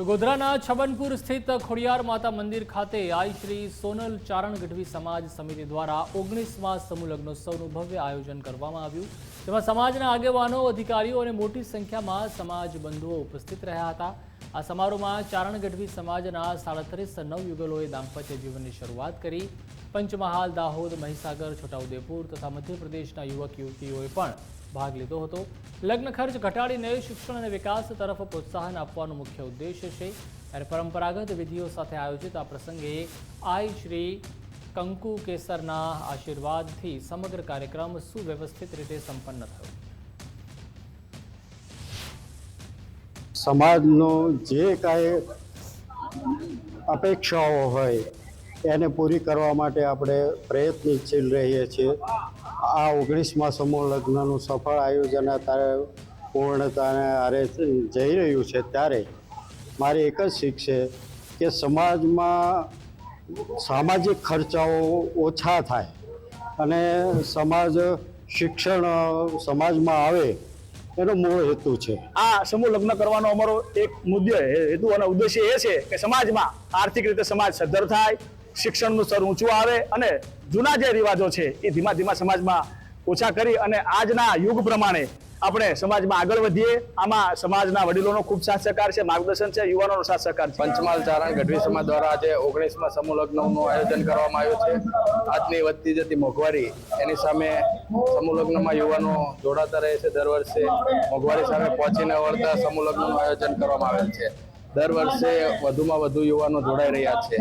તો ગોધરાના છબનપુર સ્થિત ખોડિયાર માતા મંદિર ખાતે આઈ શ્રી સોનલ ચારણ ગઢવી સમાજ સમિતિ દ્વારા ઓગણીસમાં સમૂહ લગ્નોત્સવનું ભવ્ય આયોજન કરવામાં આવ્યું. તેમાં સમાજના આગેવાનો, અધિકારીઓ અને મોટી સંખ્યામાં સમાજ બંધુઓ ઉપસ્થિત રહ્યા હતા. આ સમારોહમાં ચારણ ગઢવી સમાજના સાડત્રીસ નવયુગલોએ દાંપત્ય જીવનની શરૂઆત કરી. પંચમહાલ, દાહોદ, મહીસાગર, છોટાઉદેપુર તથા મધ્યપ્રદેશના યુવક, યુવતીઓએ પણ ભાગ લીધો હતો. લગ્ન ખર્ચ ઘટાડીને શિક્ષણ અને વિકાસ તરફ પ્રોત્સાહન આપવાનો મુખ્ય ઉદ્દેશ છે. ત્યારે પરંપરાગત વિધિઓ સાથે આયોજિત આ પ્રસંગે આઈ શ્રી કંકુ કેસરના આશીર્વાદથી સમગ્ર કાર્યક્રમ સુવ્યવસ્થિત રીતે સંપન્ન થયો. સમાજનો જે કાંઈ અપેક્ષાઓ હોય એને પૂરી કરવા માટે આપણે પ્રયત્નશીલ રહીએ છીએ. આ ઓગણીસમાં સમૂહ લગ્નનું સફળ આયોજન અત્યારે પૂર્ણતાને આરે જઈ રહ્યું છે ત્યારે મારી એક જ શીખ છે કે સમાજમાં સામાજિક ખર્ચાઓ ઓછા થાય અને સમાજ શિક્ષણ સમાજમાં આવે એનો મૂળ હેતુ છે. આ સમૂહ લગ્ન કરવાનો અમારો એક મુદ્દે હેતુ અને ઉદ્દેશ્ય એ છે કે સમાજમાં આર્થિક રીતે સમાજ સદ્ધર થાય, શિક્ષણનું સ્તર ઊંચું આવે અને જૂના જે રિવાજો છે એ ધીમા ધીમા સમાજમાં ઓછા કરી અને આજના યુગ પ્રમાણે આપણે સમાજમાં આગળ વધીએ. આમાં સમાજના વડીલોનો ખૂબ સાથ સહકાર છે, માર્ગદર્શન છે, યુવાનોનો સાથ સહકાર છે. પંચમહાલ ચારણ ગઢવી સમાજ દ્વારા આજે ઓગણીસમાં સમૂહ લગ્નનું આયોજન કરવામાં આવ્યું છે. આજની વધતી જતી મોંઘવારી એની સામે સમૂહ લગ્નમાં યુવાનો જોડાતા રહે છે. દર વર્ષે મોંઘવારી સામે પહોંચીને વળતા સમૂહ લગ્નનું આયોજન કરવામાં આવેલ છે. દર વર્ષે વધુમાં વધુ યુવાનો જોડાઈ રહ્યા છે.